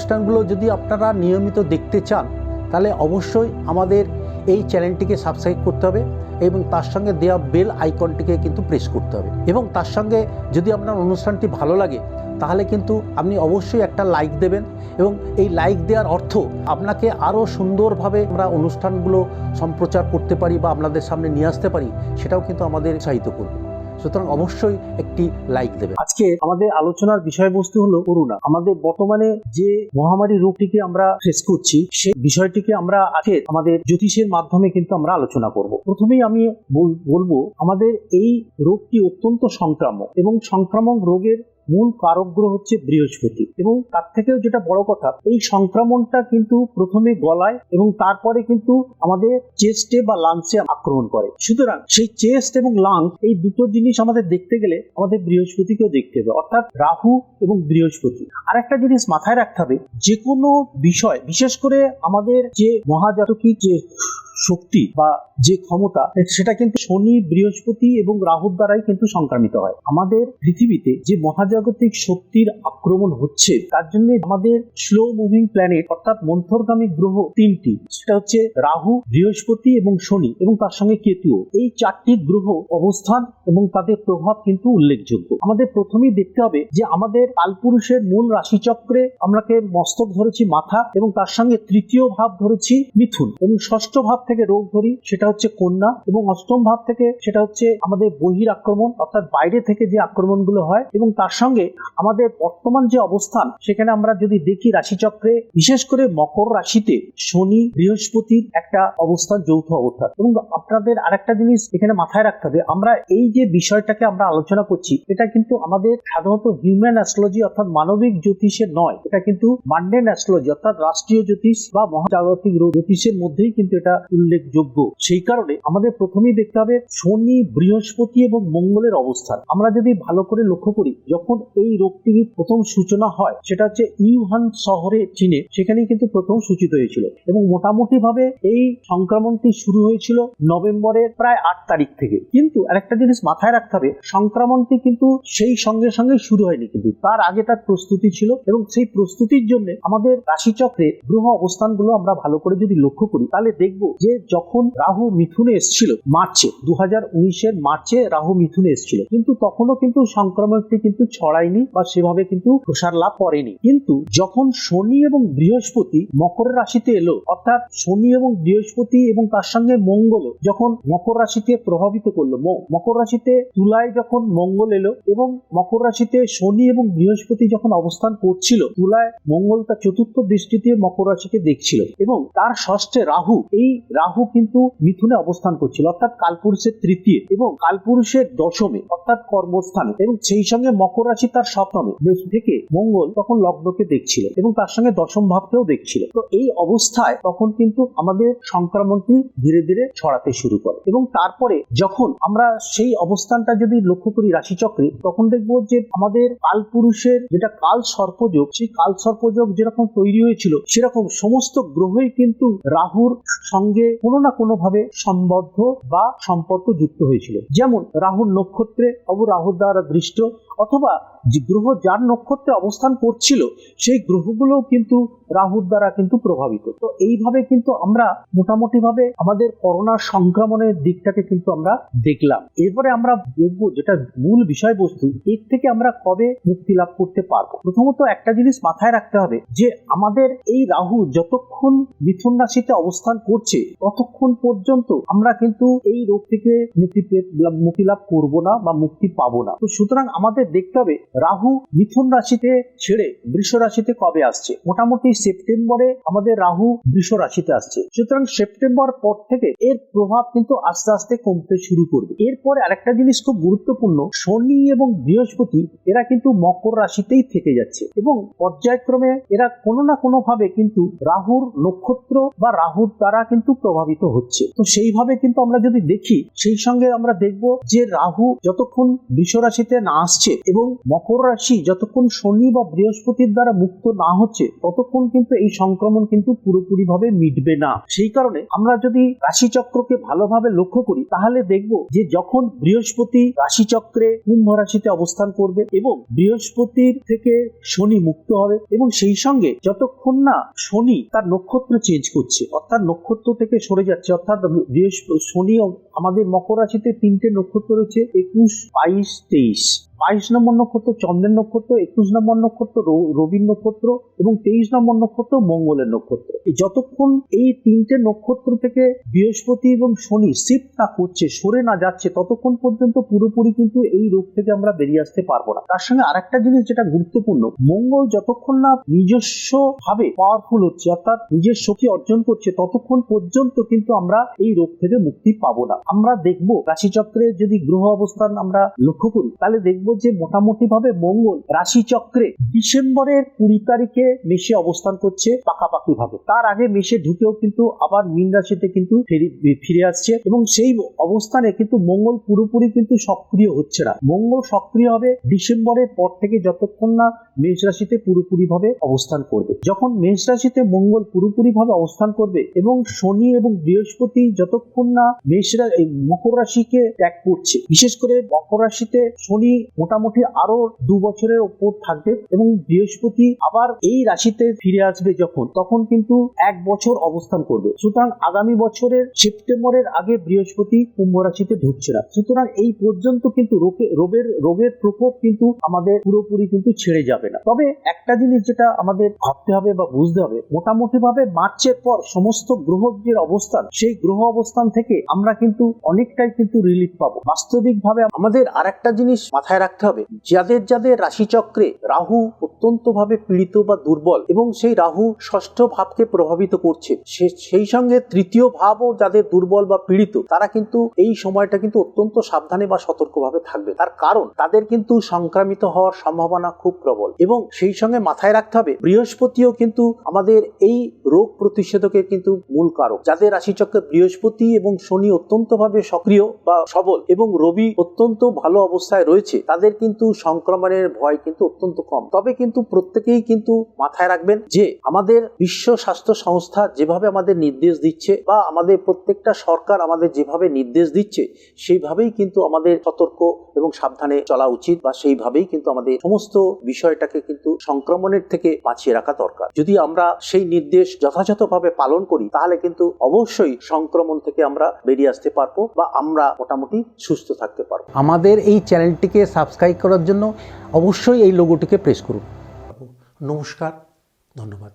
অনুষ্ঠানগুলো যদি আপনারা নিয়মিত দেখতে চান, তাহলে অবশ্যই আমাদের এই চ্যানেলটিকে সাবস্ক্রাইব করতে হবে এবং তার সঙ্গে দেওয়া বেল আইকনটিকে কিন্তু প্রেস করতে হবে। এবং তার সঙ্গে যদি আপনার অনুষ্ঠানটি ভালো লাগে, তাহলে কিন্তু আপনি অবশ্যই একটা লাইক দেবেন এবং এই লাইক দেওয়ার অর্থ আপনাকে আরও সুন্দরভাবে আমরা অনুষ্ঠানগুলো সম্প্রচার করতে পারি বা আপনাদের সামনে নিয়ে আসতে পারি, সেটাও কিন্তু আমাদের উৎসাহিত করবে। সুতরাং অবশ্যই একটি লাইক দেবে। আজকে আমাদের আলোচনার বিষয়বস্তু হলো করোনা আমাদের বর্তমানে যে মহামারী রোগটিকে আমরা ফেস করছি সেই বিষয়টিকে আমরা আজকে আমাদের জ্যোতিষের মাধ্যমে কিন্তু আমরা আলোচনা করব। প্রথমেই আমি বল- বলব, আমাদের এই রোগটি অত্যন্ত সংক্রামক এবং সংক্রামক রোগের মূল কারক গ্রহ হচ্ছে বৃহস্পতি। এবং তার থেকেও যেটা বড় কথা, এই সংক্রমণটা কিন্তু প্রথমে গলায় এবং তারপরে কিন্তু আমাদের চেস্টে বা লাংসে আক্রমণ করে। সুতরাং সেই চেস্ট এবং লাংস এই দুটো জিনিস আমাদের দেখতে গেলে আমাদের বৃহস্পতিকেও দেখতে হবে, অর্থাৎ রাহু এবং বৃহস্পতি। আর একটা জিনিস মাথায় রাখতে হবে যে কোনো বিষয়, বিশেষ করে আমাদের যে মহাজাতকী যে শক্তি বা যে ক্ষমতা, সেটা কিন্তু শনি, বৃহস্পতি এবং রাহুর দ্বারাই কিন্তু সংক্রামিত হয়। আমাদের পৃথিবীতে যে মহাজাগতিক শক্তির আক্রমণ হচ্ছে, তার জন্য আমাদের স্লো মুভিং প্ল্যানেট অর্থাৎ মন্থরগামী গ্রহ তিনটি। সেটা হচ্ছে রাহু, বৃহস্পতি এবং শনি এবং তার সঙ্গে কেতুও। এই চারটি গ্রহ অবস্থান এবং তাদের প্রভাব কিন্তু উল্লেখযোগ্য। আমাদের প্রথমেই দেখতে হবে যে আমাদের কালপুরুষের মূল রাশিচক্রে আমরাকে মস্তক ধরেছি মাথা এবং তার সঙ্গে তৃতীয় ভাব ধরেছি মিথুন এবং ষষ্ঠ ভাব থেকে রোগ ধরি, সেটা হচ্ছে কন্যা এবং অষ্টম ভাব থেকে সেটা হচ্ছে আমাদের বহির আক্রমণ, অর্থাৎ বাইরে থেকে যে আক্রমণগুলো হয় এবং তার সঙ্গে আমাদের বর্তমান যে অবস্থান, সেখানে আমরা যদি দেখি রাশিচক্রে, বিশেষ করে মকর রাশিতে শনি বৃহস্পতির একটা অবস্থান যৌথ অবস্থান। এবং আপনাদের আরেকটা জিনিস এখানে মাথায় রাখতে হবে, আমরা এই যে বিষয়টাকে আমরা আলোচনা করছি, এটা কিন্তু আমাদের সাধারণত হিউম্যান অ্যাস্ট্রোলজি, অর্থাৎ মানবিক জ্যোতিষের নয়, এটা কিন্তু মান্ডেন অ্যাস্ট্রোলজি, অর্থাৎ রাষ্ট্রীয় জ্যোতিষ বা মহাজাগতিক জ্যোতিষের মধ্যেই কিন্তু এটা উল্লেখযোগ্য। সেই কারণে আমাদের প্রথমেই দেখতে হবে শনি, বৃহস্পতি এবং মঙ্গলের অবস্থান। আমরা যদি ভালো করে লক্ষ্য করি, যখন এই রোগটির প্রথম সূচনা হয়, সেটা হচ্ছে ইউহান শহরে, চীনে, সেখানেই কিন্তু প্রথম সূচিত হয়েছিল। এবং মোটামুটি ভাবে এই সংক্রমণটি শুরু হয়েছিল নভেম্বরের প্রায় আট তারিখ থেকে। কিন্তু আরেকটা জিনিস মাথায় রাখতে হবে, সংক্রমণটি কিন্তু সেই সঙ্গে সঙ্গে শুরু হয়নি কিন্তু। তার আগে তার প্রস্তুতি ছিল এবং সেই প্রস্তুতির জন্য আমাদের রাশিচক্রে গ্রহ অবস্থানগুলো আমরা ভালো করে যদি লক্ষ্য করি, তাহলে দেখব যে যখন রাহু মিথুনে এসেছিল, মার্চে দু হাজার উনিশের মার্চে রাহু মিথুনে এসেছিল। কিন্তু তখনও কিন্তু সংক্রমণটি কিন্তু ছড়ায়নি বা সেভাবে কিন্তু প্রসার লাভ করেনি। কিন্তু যখন শনি এবং বৃহস্পতি মকর রাশিতে এলো, অর্থাৎ শনি এবং বৃহস্পতি এবং তার সঙ্গে মঙ্গল যখন মকর রাশিকে প্রভাবিত করল মকর রাশিতে তুলায় যখন মঙ্গল এলো এবং মকর রাশিতে শনি এবং বৃহস্পতি যখন অবস্থান করছিল, তুলায় মঙ্গল তার চতুর্থ দৃষ্টিতে মকর রাশিকে দেখছিল। এবং তার ষষ্ঠে রাহু, এই রাহু কিন্তু মিথুনে অবস্থান করছিল, অর্থাৎ কালপুরুষের তৃতীয় এবং কালপুরুষের দশমে, অর্থাৎ কর্মস্থানে এবং সেই সঙ্গে মকর রাশি তার সপ্তমে থেকে মঙ্গল তখন লগ্নকে দেখছিল এবং তার সঙ্গে দশম ভাবকেও দেখছিল। তো এই অবস্থায় তখন কিন্তু আমাদের সংক্রমণটি ধীরে ধীরে ছড়াতে শুরু করে এবং তারপরে যখন আমরা সেই অবস্থানটা যদি লক্ষ্য করি রাশিচক্রে, তখন দেখব যে আমাদের কালপুরুষের যেটা কাল সর্পযোগ, সেই কাল সর্পযোগ যেরকম তৈরি হয়েছিল, সেরকম সমস্ত গ্রহই কিন্তু রাহুর সঙ্গে কোনো না কোনো ভাবে সম্বদ্ধ বা সম্পর্ক যুক্ত হয়েছিল। যেমন রাহুর নক্ষত্রে অবু রাহুর দ্বারা দৃষ্ট অথবা যে গ্রহ যার নক্ষত্রে অবস্থান করছিল, সেই গ্রহগুলো কিন্তু রাহুর দ্বারা কিন্তু প্রভাবিত। তো এইভাবে কিন্তু আমরা মোটামুটি ভাবে আমাদের করোনা সংক্রমণের দিকটাকে কিন্তু আমরা দেখলাম। এরপরে আমরা দেখব যেটা মূল বিষয়বস্তু, এর থেকে আমরা কবে মুক্তি লাভ করতে পারব? প্রথমত একটা জিনিস মাথায় রাখতে হবে যে আমাদের এই রাহু যতক্ষণ মিথুন রাশিতে অবস্থান করছে, ততক্ষণ পর্যন্ত আমরা কিন্তু এই রোগ থেকে মুক্তি মুক্তি লাভ করব না বা মুক্তি পাবো না। তো সুতরাং আমাদের দেখতে হবে, রাহু মিথুন রাশিতে ছেড়ে বৃষ রাশিতে কবে আসছে? মোটামুটি সেপ্টেম্বরে আমাদের রাহু বৃষ রাশিতে আসছে। সুতরাং সেপ্টেম্বর পর থেকে এর প্রভাব কিন্তু আস্তে আস্তে কমতে শুরু করবে। এরপরে আরেকটা জিনিস খুব গুরুত্বপূর্ণ, শনি এবং বৃহস্পতি এরা কিন্তু মকর রাশিতেই থেকে যাচ্ছে এবং পর্যায়ক্রমে এরা কোনো না কোনো ভাবে কিন্তু রাহুর নক্ষত্র বা রাহুর দ্বারা কিন্তু প্রভাবিত হচ্ছে। তো সেইভাবে কিন্তু আমরা যদি দেখি, সেই সঙ্গে আমরা দেখব যে রাহু যতক্ষণ বৃষ রাশিতে না আসছে এবং মকর রাশি যতক্ষণ শনি বা বৃহস্পতির দ্বারা মুক্ত না হচ্ছে, ততক্ষণ কিন্তু এই সংক্রমণ কিন্তু পুরোপুরিভাবে মিটবে না। সেই কারণে আমরা যদি রাশিচক্রকে ভালোভাবে লক্ষ্য করি, তাহলে দেখব যে যখন বৃহস্পতি রাশিচক্রে কুম্ভ রাশিতে অবস্থান করবে এবং বৃহস্পতির থেকে শনি মুক্ত হবে এবং সেই সঙ্গে যতক্ষণ না শনি তার নক্ষত্র চেঞ্জ করছে, অর্থাৎ নক্ষত্র থেকে সরে যাচ্ছে, অর্থাৎ বৃহস্পতি শনি আমাদের মকর রাশিতে তিনটে নক্ষত্র রয়েছে, একুশ, বাইশ, তেইশ। বাইশ নম্বর নক্ষত্র, চন্দ্রের নক্ষত্র, একুশ নম্বর নক্ষত্র রবির নক্ষত্র এবং তেইশ নম্বর নক্ষত্র মঙ্গলের নক্ষত্র। যতক্ষণ এই তিনটে নক্ষত্র থেকে বৃহস্পতি এবং শনি শিফট না করছে, সরে না যাচ্ছে, ততক্ষণ পর্যন্ত পুরোপুরি কিন্তু এই রোগ থেকে আমরা বেরিয়ে আসতে পারব না। তার সঙ্গে আরেকটা জিনিস যেটা গুরুত্বপূর্ণ, মঙ্গল যতক্ষণ না নিজস্ব ভাবে পাওয়ারফুল হচ্ছে, অর্থাৎ নিজের শক্তি অর্জন করছে, ততক্ষণ পর্যন্ত কিন্তু আমরা এই রোগ থেকে মুক্তি পাবো না। আমরা দেখব, রাশিচক্রে যদি গ্রহ অবস্থান আমরা লক্ষ্য করি, তাহলে দেখব যে মোটামুটি ভাবে মঙ্গল রাশিচক্রে ডিসেম্বরের কুড়ি তারিখে মেশে অবস্থান করছে পাকাপাকি ভাবে তার আগে মেশে ঢুকেও কিন্তু আবার মীন রাশিতে কিন্তু ফিরে- আসছে এবং সেই অবস্থানে কিন্তু মঙ্গল পুরোপুরি কিন্তু সক্রিয় হচ্ছে না। মঙ্গল সক্রিয় হবে ডিসেম্বরের পর থেকে যতক্ষণ না মেষ রাশিতে পুরোপুরি ভাবে অবস্থান করবে। যখন মেষ রাশিতে মঙ্গল পুরোপুরি ভাবে অবস্থান করবে এবং শনি এবং বৃহস্পতি যতক্ষণ না মেষ মকর রাশিকে ত্যাগ করছে, বিশেষ করে মকর রাশিতে শনি মোটামুটি আরও দু বছরের ওপর থাকবে এবং বৃহস্পতি আবার এই রাশিতে ফিরে আসবে যখন, তখন কিন্তু এক বছর অবস্থান করবে। সুতরাং আগামী বছরের সেপ্টেম্বরের আগে বৃহস্পতি কুম্ভ রাশিতে ঢুকছে না। সুতরাং এই পর্যন্ত কিন্তু রোগে, রোগের রোগের প্রকোপ কিন্তু আমাদের পুরোপুরি কিন্তু ছেড়ে যাবে না। তবে একটা জিনিস যেটা আমাদের ভাবতে হবে বা বুঝতে হবে মোটামুটি ভাবে মার্চের পর সমস্ত গ্রহের যে অবস্থান, সেই গ্রহ অবস্থান থেকে আমরা কিন্তু অনেকটাই কিন্তু রিলিফ পাবো। বাস্তবিক ভাবে আমাদের আরেকটা জিনিস মাথায় রাখতে হবে। যাদের যাদের রাশিচক্রে রাহু অত্যন্ত ভাবে পীড়িত বা দুর্বল এবং সেই রাহু ষষ্ঠ ভাবকে প্রভাবিত করছে সেই সঙ্গে তৃতীয় ভাবও যাদের দুর্বল বা পীড়িত, তারা কিন্তু এই সময়টা কিন্তু অত্যন্ত সাবধানে বা সতর্কভাবে থাকবে। তার কারণ, তাদের কিন্তু সংক্রামিত হওয়ার সম্ভাবনা খুব প্রবল এবং সেই সঙ্গে মাথায় রাখতে হবে, বৃহস্পতিও কিন্তু আমাদের এই রোগ প্রতিষেধকের কিন্তু মূল কারক। যাদের রাশিচক্রে বৃহস্পতি এবং শনি অত্যন্ত ভাবে সক্রিয় বা সবল এবং রবি অত্যন্ত ভালো অবস্থায় রয়েছে তাদের কিন্তু সংক্রমণের ভয় কিন্তু অত্যন্ত কম। তবে কিন্তু প্রত্যেকেই কিন্তু মাথায় রাখবেন যে আমাদের বিশ্ব স্বাস্থ্য সংস্থা যেভাবে আমাদের নির্দেশ দিচ্ছে বা আমাদের প্রত্যেকটা সরকার আমাদের যেভাবে নির্দেশ দিচ্ছে, সেইভাবেই কিন্তু আমাদের সতর্ক এবং সাবধানে চলা উচিত বা সেইভাবেই কিন্তু আমাদের সমস্ত বিষয়টাকে কিন্তু সংক্রমণের থেকে বাঁচিয়ে রাখা দরকার। যদি আমরা সেই নির্দেশ যথাযথভাবে পালন করি, তাহলে কিন্তু অবশ্যই সংক্রমণ থেকে আমরা বেরিয়ে আসতে পারব বা আমরা মোটামুটি সুস্থ থাকতে পারব। আমাদের এই চ্যানেলটিকে সাবস্ক্রাইব করার জন্য অবশ্যই এই লোগোটিকে প্রেস করুন। নমস্কার ধন্যবাদ।